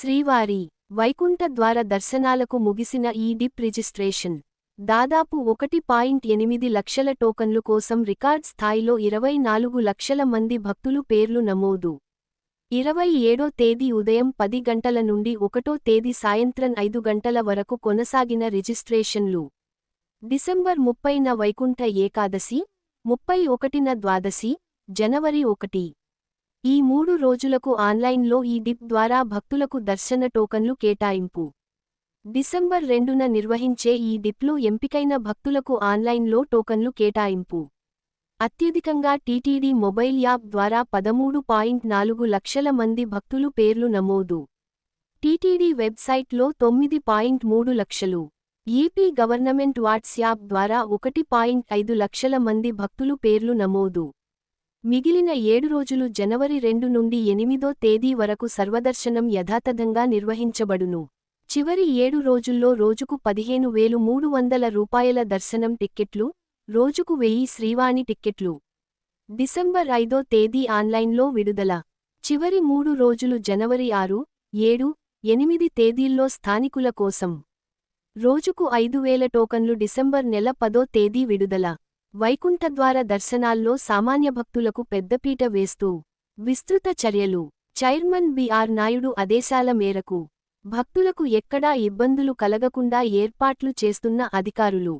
శ్రీవారి వైకుంఠ ద్వార దర్శనాలకు ముగిసిన ఈ డిప్ రిజిస్ట్రేషన్ దాదాపు ఒకటి పాయింట్ ఎనిమిది లక్షల టోకన్లు కోసం రికార్డ్ స్థాయిలో ఇరవై నాలుగు లక్షల మంది భక్తులు పేర్లు నమోదు. ఇరవై ఏడో తేదీ ఉదయం పది గంటల నుండి ఒకటో తేదీ సాయంత్రం ఐదు గంటల వరకు కొనసాగిన రిజిస్ట్రేషన్లు. డిసెంబర్ ముప్పైన వైకుంఠ ఏకాదశి ముప్పై ఒకటిన ద్వాదశి జనవరి ఒకటి. ఈ మూడు రోజులకు ఆన్లైన్లో ఈ డిప్ ద్వారా భక్తులకు దర్శన టోకన్లు కేటాయింపు. డిసెంబర్ రెండున నిర్వహించే ఈ డిప్లో ఎంపికైన భక్తులకు ఆన్లైన్లో టోకన్లు కేటాయింపు. అత్యధికంగా టీటీడీ మొబైల్ యాప్ ద్వారా పదమూడు పాయింట్ నాలుగు లక్షల మంది భక్తులు పేర్లు నమోదు. టీటీడీ వెబ్సైట్లో తొమ్మిది పాయింట్ మూడు లక్షలు. ఏపీ గవర్నమెంట్ వాట్స్యాప్ ద్వారా ఒకటి పాయింట్ ఐదు లక్షల మంది భక్తులు పేర్లు నమోదు. మిగిలిన ఏడు రోజులు జనవరి రెండు నుండి ఎనిమిదో తేదీ వరకు సర్వదర్శనం యథాతథంగా నిర్వహించబడును. చివరి ఏడు రోజుల్లో రోజుకు పదిహేను వేలు మూడు వందల రూపాయల దర్శనం టిక్కెట్లు రోజుకు వెయ్యి శ్రీవాణి టిక్కెట్లు. డిసెంబర్ ఐదో తేదీ ఆన్లైన్లో విడుదల. చివరి మూడు రోజులు జనవరి ఆరు ఏడు ఎనిమిది తేదీల్లో స్థానికుల కోసం. రోజుకు ఐదు వేల టోకన్లు డిసెంబర్ నెల పదో తేదీ విడుదల. వైకుంఠద్వార దర్శనాల్లో సామాన్య భక్తులకు పెద్దపీట వేస్తూ విస్తృత చర్యలు. చైర్మన్ బిఆర్ నాయుడు ఆదేశాల మేరకు భక్తులకు ఎక్కడా ఇబ్బందులు కలగకుండా ఏర్పాట్లు చేస్తున్న అధికారులు.